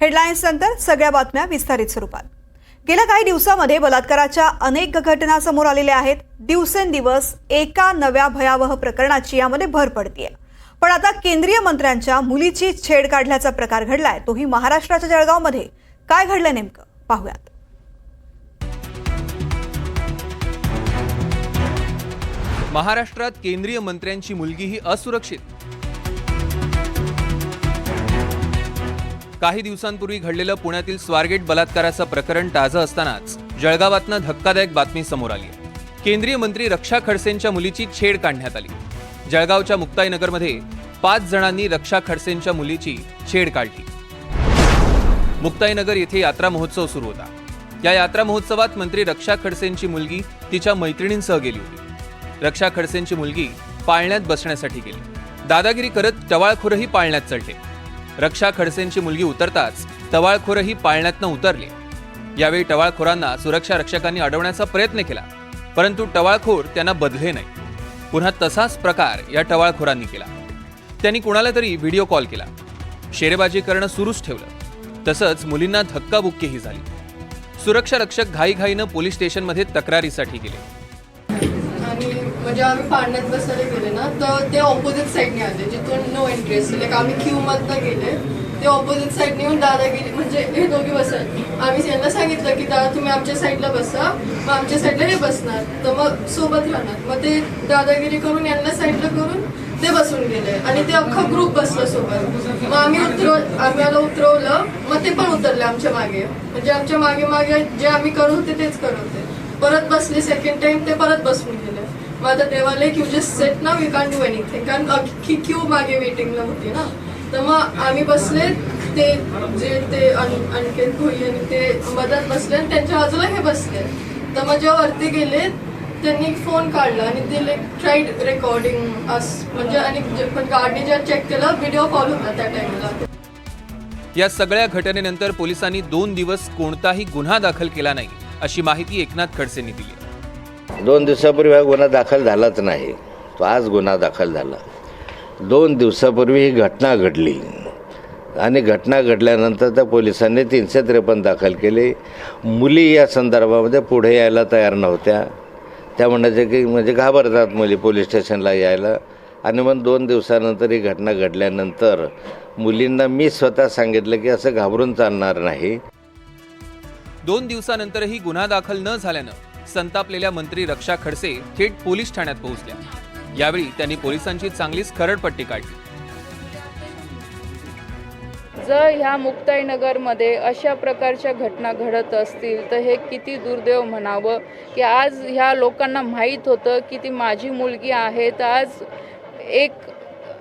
Headlines नंतर सगळ्या बातम्या विस्तारित स्वरूपात. गेल्या काही दिवसामध्ये बलात्काराच्या अनेक घटना समोर आलेल्या आहेत. दिवसेंदिवस एका नव्या भयावह प्रकरणाची यामध्ये भर पडतीये. पण आता केंद्रीय मंत्र्यांच्या मुलीची छेड काढल्याचा प्रकार घडलाय. तोही महाराष्ट्राच्या जळगावमध्ये. काय घडलंय नेमकं? पाहूयात. महाराष्ट्रात केंद्रीय मंत्र्यांची मुलगी ही असुरक्षित. काही दिवसांपूर्वी घडलेलं पुण्यातील स्वारगेट बलात्काराचं प्रकरण ताजं असतानाच जळगावातनं धक्कादायक बातमी समोर आली. केंद्रीय मंत्री रक्षा खडसेंच्या मुलीची छेड काढण्यात आली. जळगावच्या मुक्ताईनगरमध्ये पाच जणांनी रक्षा खडसेंच्या मुलीची छेड काढली. मुक्ताईनगर येथे यात्रा महोत्सव सुरू होता. या यात्रा महोत्सवात मंत्री रक्षा खडसेंची मुलगी तिच्या मैत्रिणींसह गेली होती. रक्षा खडसेंची मुलगी पाळण्यात बसण्यासाठी गेली. दादागिरी करत टवाळखोरही पाळण्यात चढले. रक्षा खडसेंची मुलगी उतरताच टवाळखोरही पाळण्यातनं उतरले. यावेळी टवाळखोरांना सुरक्षा रक्षकांनी अडवण्याचा प्रयत्न केला परंतु टवाळखोर त्यांना बदले नाही. पुन्हा तसाच प्रकार या टवाळखोरांनी केला. त्यांनी कुणाला तरी व्हिडिओ कॉल केला. शेरेबाजी करणं सुरूच ठेवलं. तसंच मुलींना धक्काबुक्कीही झाली. सुरक्षा रक्षक घाईघाईनं पोलीस स्टेशनमध्ये तक्रारीसाठी गेले. म्हणजे आम्ही पाण्यात बसायला गेले ना तर ते ऑपोजिट साईडने आले. जिथून नो एंट्री लाईक आम्ही क्यू मधनं गेले. ते ऑपोजिट साईडने येऊन दादागिरी म्हणजे हे दोघी बसत आम्ही यांना सांगितलं की दादा तुम्ही आमच्या साईडला बसा. मग आमच्या साईडला हे बसणार. तर मग सोबत राहणार. मग ते दादागिरी करून यांना साईडला करून ते बसून गेले. आणि ते अख्खा ग्रुप बसला सोबत. मग आम्ही उतरव आम्हाला उतरवलं. मग ते पण उतरले आमच्या मागे. म्हणजे आमच्या मागे मागे जे आम्ही करत होते तेच करत होते. परत बसले सेकंड टाइम ते परत बसून गेले. मग आता देवाला क्यू जस्ट सेट ना वी कॅन डू एनिथिंग कारण अख्खी क्यू मागे वेटिंगला होती ना. तर मग आम्ही बसले ते जे ते अन- भोई आणि ते मदत बसले आणि त्यांच्या बाजूला हे बसले. तर मग जेव्हा वरती गेले त्यांनी फोन काढला आणि ते लाईक ट्राईड रेकॉर्डिंग अस म्हणजे आणि जे- पण गाडी जेव्हा चेक केलं व्हिडिओ कॉल होता त्या टाइमला या सगळ्या घटनेनंतर पोलिसांनी दोन दिवस कोणताही गुन्हा दाखल केला नाही अशी माहिती एकनाथ खडसेंनी दिली. दोन दिवसापूर्वी हा गुन्हा दाखल झालाच नाही. तो आज गुन्हा दाखल झाला. दोन दिवसापूर्वी ही घटना घडली. आणि घटना घडल्यानंतर त्या पोलिसांनी तीनशे त्रेपन्न दाखल केले. मुली या संदर्भामध्ये पुढे यायला तयार नव्हत्या. त्या म्हणायच्या की म्हणजे घाबरतात मुली पोलीस स्टेशनला यायला. आणि मग दोन दिवसानंतर ही घटना घडल्यानंतर मुलींना मी स्वतः सांगितलं की असं घाबरून चालणार नाही. दोन दिवसानंतरही गुन्हा दाखल न झाल्यानं संतापलेल्या मंत्री रक्षा खडसे थेट पोलीस ठाण्यात पोहोचल्या. यावेळी त्यांनी पोलिसांची चांगलीच खरडपट्टी काढली. जर ह्या मुक्ताईनगरमध्ये अशा प्रकारच्या घटना घडत असतील तर हे किती दुर्दैव म्हणावं? की आज ह्या लोकांना माहीत होतं की ती माझी मुलगी आहे तर आज एक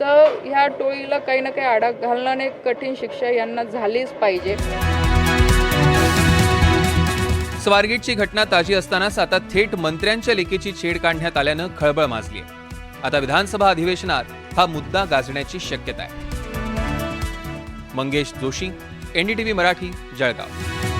तर ह्या टोळीला काही ना काही आडा घालणं कठीण शिक्षा यांना झालीच पाहिजे. स्वारगेटची घटना ताजी असतानाच आता थेट मंत्र्यांच्या लेखीची छेड काढण्यात आल्यानं खळबळ माजली आहे. आता विधानसभा अधिवेशनात हा मुद्दा गाजण्याची शक्यता आहे. मंगेश जोशी एनडीटीव्ही मराठी जळगाव.